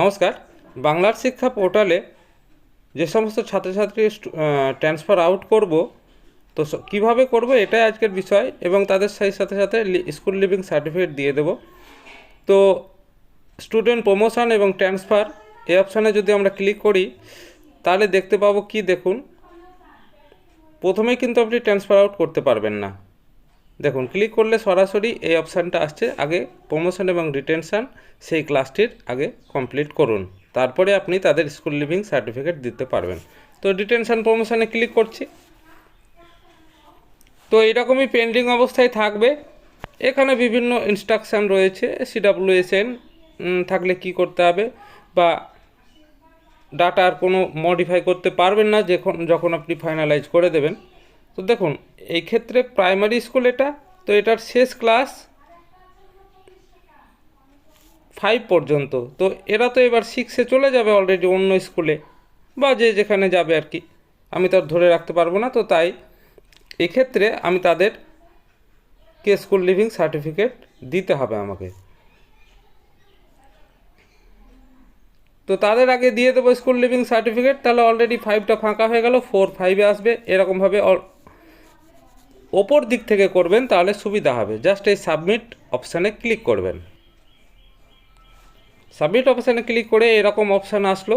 নমস্কার। বাংলার শিক্ষা পোর্টালে যে সমস্ত ছাত্রছাত্রী ট্রান্সফার আউট করব, তো কীভাবে করব এটাই আজকের বিষয় এবং তাদের সেই সাথে সাথে স্কুল লিভিং সার্টিফিকেট দিয়ে দেব। তো স্টুডেন্ট প্রমোশন এবং ট্রান্সফার এই অপশানে যদি আমরা ক্লিক করি, তাহলে দেখতে পাবো কি দেখুন, প্রথমেই কিন্তু আপনি ট্রান্সফার আউট করতে পারবেন না। দেখুন ক্লিক করলে সরাসরি এই অপশানটা আসছে। আগে প্রমোশন এবং রিটেনশন সেই ক্লাসটির আগে কমপ্লিট করুন। তারপরে আপনি তাদের স্কুল লিভিং সার্টিফিকেট দিতে পারবেন। তো রিটেনশন প্রমোশনে ক্লিক করছি। তো এরকমই পেন্ডিং অবস্থায় থাকবে। এখানে বিভিন্ন ইনস্ট্রাকশান রয়েছে সিডাব্লিউএসএন থাকলে কি করতে হবে বা ডাটা আর কোনো মডিফাই করতে পারবেন না, যখন যখন আপনি ফাইনালাইজ করে দেবেন। তো দেখুন, এই ক্ষেত্রে প্রাইমারি স্কুল এটা, তো এটার শেষ ক্লাস ফাইভ পর্যন্ত। তো এরা তো এবার সিক্সে চলে যাবে অলরেডি অন্য স্কুলে বা যে যেখানে যাবে আর কি। আমি তো আর ধরে রাখতে পারব না, তো তাই এক্ষেত্রে আমি তাদের কে স্কুল লিভিং সার্টিফিকেট দিতে হবে আমাকে। তো তাদের আগে দিয়ে দেবো স্কুল লিভিং সার্টিফিকেট তাহলে অলরেডি ফাইভটা ফাঁকা হয়ে গেল ফোর ফাইভে আসবে, এরকমভাবে ওপর দিক থেকে করবেন, তাহলে সুবিধা হবে। জাস্ট এই সাবমিট অপশানে ক্লিক করবেন। সাবমিট অপশানে ক্লিক করে এরকম অপশান আসলো।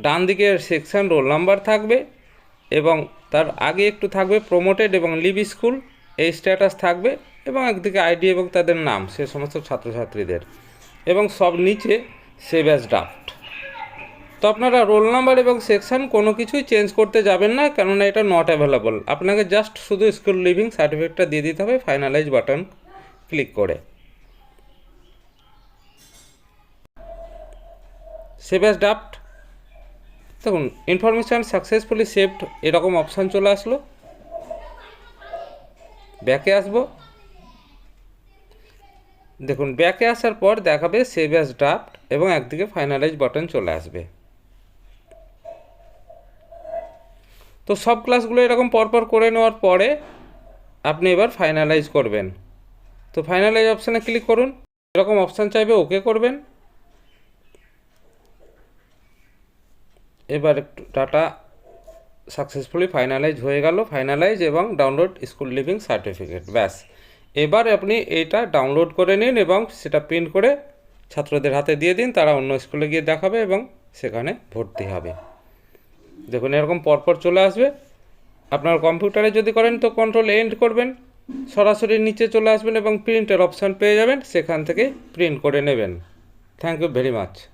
ডান দিকের সেকশন রোল নাম্বার থাকবে এবং তার আগে একটু থাকবে প্রমোটেড এবং লিভ স্কুল এই স্ট্যাটাস থাকবে এবং একদিকে আইডি এবং তাদের নাম, সে সমস্ত ছাত্রছাত্রীদের। এবং সব নিচে সেভ অ্যাজ ড্রাফট তো আপনারা রোল নাম্বার এবং সেকশন কোনো কিছুই চেঞ্জ করতে যাবেন না, কেননা এটা নট অ্যাভেলেবল আপনাকে জাস্ট শুধু স্কুল লিভিং সার্টিফিকেটটা দিয়ে দিতে হবে ফাইনালাইজ বাটন ক্লিক করে। সেভ অ্যাজ ড্রাফট দেখুন ইনফরমেশান সাকসেসফুলি সেভড এরকম অপশান চলে আসলো। ব্যাকে আসব। দেখুন ব্যাকে আসার পর দেখাবে সেভ অ্যাজ ড্রাফট এবং একদিকে ফাইনালাইজ বাটন চলে আসবে। তো সব ক্লাসগুলো এরকম পরপর করে নেওয়ার পরে আপনি এবার ফাইনালাইজ করবেন। তো ফাইনালাইজ অপশানে ক্লিক করুন। এরকম অপশান চাইবে ওকে করবেন। এবার একটু ডাটা সাকসেসফুলি ফাইনালাইজ হয়ে গেল। ফাইনালাইজ এবং ডাউনলোড স্কুল লিভিং সার্টিফিকেট ব্যাস। এবার আপনি এইটা ডাউনলোড করে নিন এবং সেটা প্রিন্ট করে ছাত্রদের হাতে দিয়ে দিন। তারা অন্য স্কুলে গিয়ে দেখাবে এবং সেখানে ভর্তি হবে। দেখুন, এরকম পরপর চলে আসবে। আপনার কম্পিউটারে যদি করেন তো কন্ট্রোল এন্ড করবেন, সরাসরি নিচে চলে আসবেন এবং প্রিন্টের অপশান পেয়ে যাবেন, সেখান থেকে প্রিন্ট করে নেবেন। Thank you very much